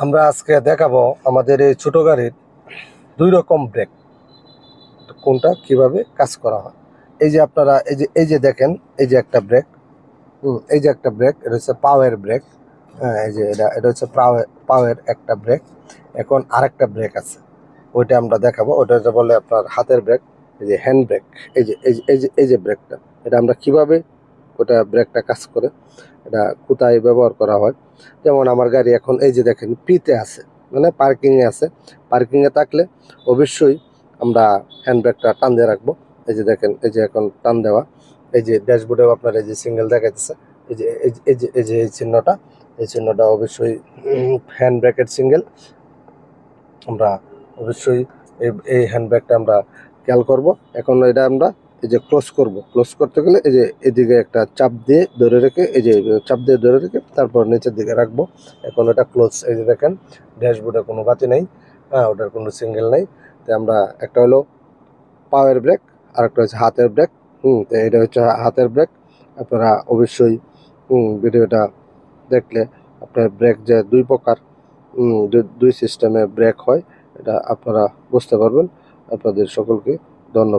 আমরা আজকে দেখাবো আমাদের এই ছোটো গাড়ির দুই রকম ব্রেক কোনটা কীভাবে কাজ করা হয়। এই যে আপনারা, এই যে এই যে দেখেন, এই যে একটা ব্রেক এই যে একটা ব্রেক এটা হচ্ছে পাওয়ার ব্রেক হ্যাঁ এই যে এটা এটা হচ্ছে পাওয়ার পাওয়ার একটা ব্রেক এখন আরেকটা ব্রেক আছে, ওইটা আমরা দেখাবো ওটা বলে আপনার হাতের ব্রেক এই যে হ্যান্ড ব্রেক এই যে এই যে এই যে ব্রেকটা এটা আমরা কীভাবে ওটা ব্রেকটা কাজ করে। এটা কোথায় ব্যবহার করা হয়। যেমন আমার গাড়ি এখন এই যে দেখেন পিতে আছে মানে পার্কিংয়ে আছে। পার্কিংয়ে থাকলে অবশ্যই আমরা হ্যান্ড ব্রেকটা টান দিয়ে রাখব। এই যে দেখেন, এই যে এখন টান দেওয়া। এই যে ড্যাশবোর্ডেও আপনার এই যে সিঙ্গেল দেখাচ্ছে এই যে, এই যে- এই যে, এই চিহ্নটা এই চিহ্নটা অবশ্যই হ্যান্ড ব্রেকের সিঙ্গেল। আমরা অবশ্যই এই এই হ্যান্ড ব্রেকটা আমরা খেয়াল করব। এখন এটা আমরা এই যে ক্লোজ করব, ক্লোজ করতে গেলে এই যে এদিকে একটা চাপ দিয়ে ধরে রেখে, এই যে চাপ দিয়ে ধরে রেখে তারপর নিচের দিকে রাখব। এখন এটা ক্লোজ, এই যে দেখেন, ড্যাশবোর্ডে কোনো বাতি নেই হ্যাঁ ওটার কোনো সিঙ্গেল নেই। তো আমরা একটা হলো পাওয়ার ব্রেক আর একটা হচ্ছে হাতের ব্রেক। হুম, তো এটা হচ্ছে হাতের ব্রেক। আপনারা অবশ্যই ভিডিওটা দেখলে আপনার ব্রেক যে দুই প্রকার দুই সিস্টেমে ব্রেক হয়, এটা আপনারা বুঝতে পারবেন। আপনাদের সকলকে ধন্যবাদ।